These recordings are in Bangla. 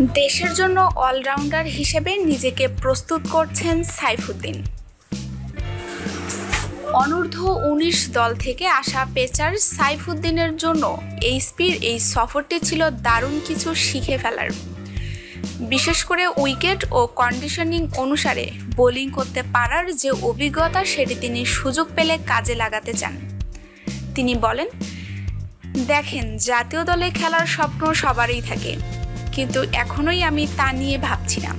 দেশের জন্য অলরাউন্ডার হিসেবে নিজেকে প্রস্তুত করছেন সাইফুদ্দিন। অনূর্ধ্ব উনিশ দল থেকে আসা পেচার সাইফুদ্দিনের জন্য এইচপির এই সফরটি ছিল দারুণ কিছু শিখে ফেলার। বিশেষ করে উইকেট ও কন্ডিশনিং অনুসারে বোলিং করতে পারার যে অভিজ্ঞতা, সেটি তিনি সুযোগ পেলে কাজে লাগাতে চান। তিনি বলেন, দেখেন, জাতীয় দলে খেলার স্বপ্ন সবারই থাকে। কিন্তু এখনোই আমি তা নিয়ে ভাবছি না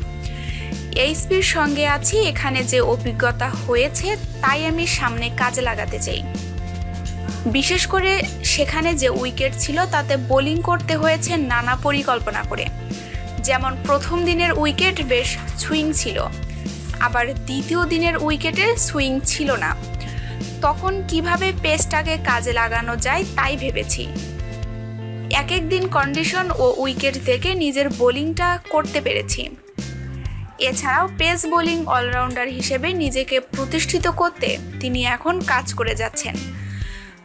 এইচপির সঙ্গে আছি, এখানে যে অভিজ্ঞতা হয়েছে, তাই আমি সামনে কাজে লাগাতে চাই। বিশেষ করে সেখানে যে উইকেট ছিল, তাতে বোলিং করতে হয়েছে নানা পরিকল্পনা করে। যেমন প্রথম দিনের উইকেট বেশ সুইং ছিল, আবার দ্বিতীয় দিনের উইকেটে সুইং ছিল না। তখন কীভাবে পেসটাকে কাজে লাগানো যায়, তাই ভেবেছি। এক এক দিন কন্ডিশন ও উইকেট থেকে নিজের বোলিংটা করতে পেরেছি। এছাড়াও পেস বোলিং অলরাউন্ডার হিসেবে নিজেকে প্রতিষ্ঠিত করতে তিনি এখন কাজ করে যাচ্ছেন।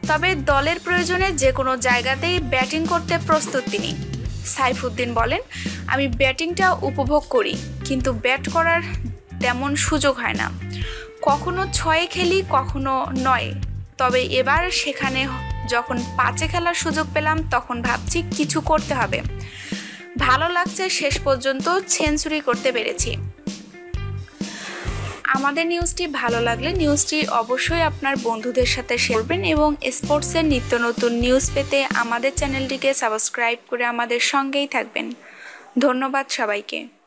তবে দলের প্রয়োজনে যে কোনো জায়গাতেই ব্যাটিং করতে প্রস্তুত তিনি। সাইফুদ্দিন বলেন, আমি ব্যাটিংটা উপভোগ করি, কিন্তু ব্যাট করার তেমন সুযোগ হয় না। কখনো ছয়ে খেলি, কখনো নয়। তবে এবার সেখানে যখন পাঁচে খেলার সুযোগ পেলাম, তখন ভাবছি কিছু করতে হবে। ভালো লাগছে শেষ পর্যন্ত সেঞ্চুরি করতে পেরেছি। আমাদের নিউজটি ভালো লাগলে নিউজটি অবশ্যই আপনার বন্ধুদের সাথে শেয়ার করবেন এবং স্পোর্টসের নিত্য নতুন নিউজ পেতে আমাদের চ্যানেলটিকে সাবস্ক্রাইব করে আমাদের সঙ্গেই থাকবেন। ধন্যবাদ সবাইকে।